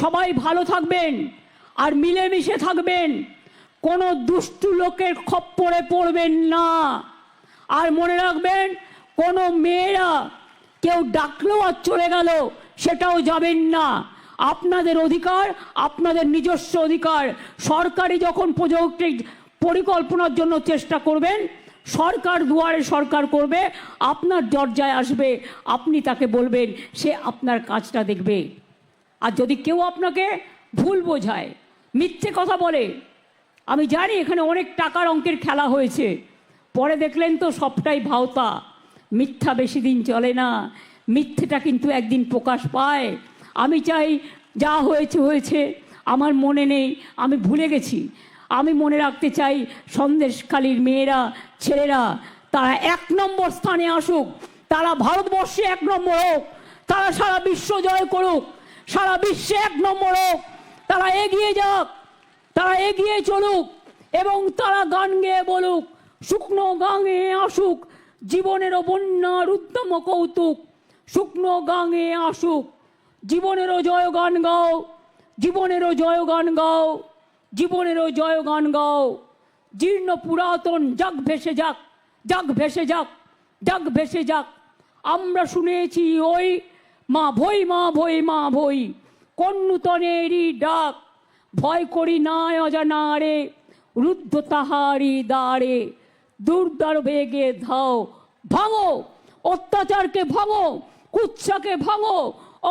সবাই ভালো থাকবেন আর মিলেমিশে থাকবেন। কোনো দুষ্টু লোকের খপ্পরে পড়বেন না। আর মনে রাখবেন, কোনো মেয়েরা কেউ ডাকলেও আর চলে গেল, সেটাও যাবেন না। আপনাদের অধিকার, আপনাদের নিজস্ব অধিকার। সরকারি যখন প্রযুক্তি পরিকল্পনার জন্য চেষ্টা করবেন, সরকার দুয়ারে সরকার করবে, আপনার দরজায় আসবে, আপনি তাকে বলবেন, সে আপনার কাজটা দেখবে। আর যদি কেউ আপনাকে ভুল বোঝায়, মিথ্যে কথা বলে, আমি জানি এখানে অনেক টাকার অঙ্কের খেলা হয়েছে, পরে দেখলেন তো সবটাই ভাওতা, মিথ্যা বেশি দিন চলে না, মিথ্যেটা কিন্তু একদিন প্রকাশ পায়, আমি চাই যা হয়েছে হয়েছে, আমার মনে নেই, আমি ভুলে গেছি, আমি মনে রাখতে চাই সন্দেশখালীর মেয়েরা, ছেলেরা, তারা এক নম্বর স্থানে আসুক, তারা ভারতবর্ষে এক নম্বর হোক, তারা সারা বিশ্ব জয় করুক সারা বিশ্বে এক নম্বর। হোক তারা এগিয়ে যাক, তারা এগিয়ে চলুক এবং তারা গান গেয়ে বলুক, শুকনো গাঙে আসুক, জীবনেরও বন্যার উদ্যম কৌতুক, শুকনো গাঙে আসুক, জীবনেরও জয় গান গাও, জীবনেরও জয় গান গাও, জীবনেরও জয় গান গাও। জীর্ণ পুরাতন যাক ভেসে যাক যাক ভেসে যাক যাক ভেসে যাক। আমরা শুনেছি ওই মা ভই মা ভই মা ভই। কোন নূতনেরই ডাক, ভয় করি না অজানা রে, রুদ্ধ তাহারি দ্বারে, দুর্দার বেগে ধাও, ভাঙো, অত্যাচারকে ভাঙো কুচ্ছাকে ভাঙো,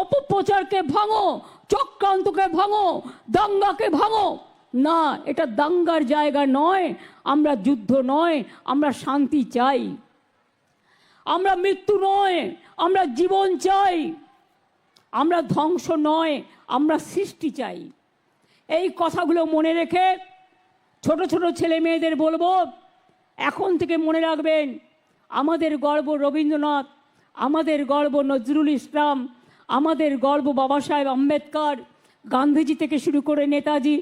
অপপ্রচারকে ভাঙো, চক্রান্তকে ভাঙো, দাঙ্গাকে ভাঙো। না, এটা দাঙ্গার জায়গা নয়, আমরা যুদ্ধ নয়, আমরা শান্তি চাই। আমরা মৃত্যু নয়, আমরা জীবন চাই। আমরা ধ্বংস নয়, আমরা সৃষ্টি চাই। এই কথাগুলো মনে রেখে ছোট ছোট ছেলে মেয়েদের বলব, এখন থেকে মনে রাখবেন, আমাদের গর্ব রবীন্দ্রনাথ, আমাদের গর্ব নজরুল ইসলাম, আমাদের গর্ব বাবা সাহেব আম্বেদকর, গান্ধীজি থেকে শুরু করে নেতাজি,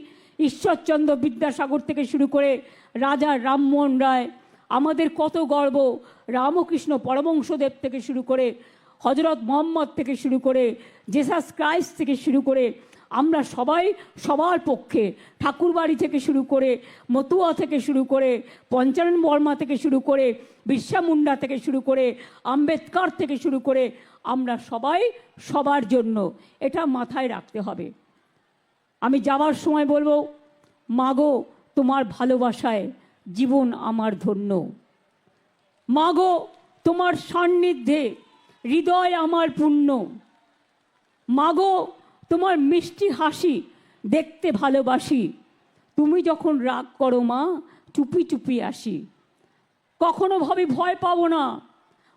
ঈশ্বরচন্দ্র বিদ্যাসাগর থেকে শুরু করে রাজা রামমোহন রায়, আমাদের কত গর্ব, রামকৃষ্ণ পরমংশদেব থেকে শুরু করে হজরত মোহাম্মদ থেকে শুরু করে জেসাস ক্রাইস্ট থেকে শুরু করে আমরা সবাই সবার পক্ষে, ঠাকুরবাড়ি থেকে শুরু করে, মতুয়া থেকে শুরু করে, পঞ্চানন বর্মা থেকে শুরু করে, বিরসা মুন্ডা থেকে শুরু করে, আম্বেদকর থেকে শুরু করে আমরা সবাই সবার জন্য এটা মাথায় রাখতে হবে। আমি যাওয়ার সময় বলব, মাগো তোমার ভালোবাসায় জীবন আমার ধন্য। মাগো তোমার সান্নিধ্যে হৃদয় আমার পূর্ণ। মাগো, তোমার মিষ্টি হাসি দেখতে ভালোবাসি। তুমি যখন রাগ করো মা, চুপি চুপি আসি। কখনো ভাবি ভয় পাবো না।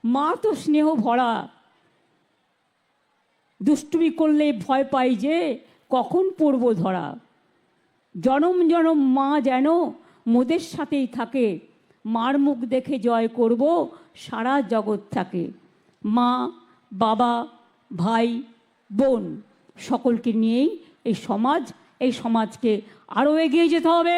মা তো স্নেহ ভরা। দুষ্টুমি করলে ভয় পাই যে কখন পড়ব ধরা। জনম জনম মা যেন মোদের সাথেই থাকে। মার মুখ দেখে জয় করব সারা জগৎ থাকে মা বাবা ভাই বোন সকলকে নিয়েই এই সমাজ এই সমাজকে আরও এগিয়ে যেতে হবে।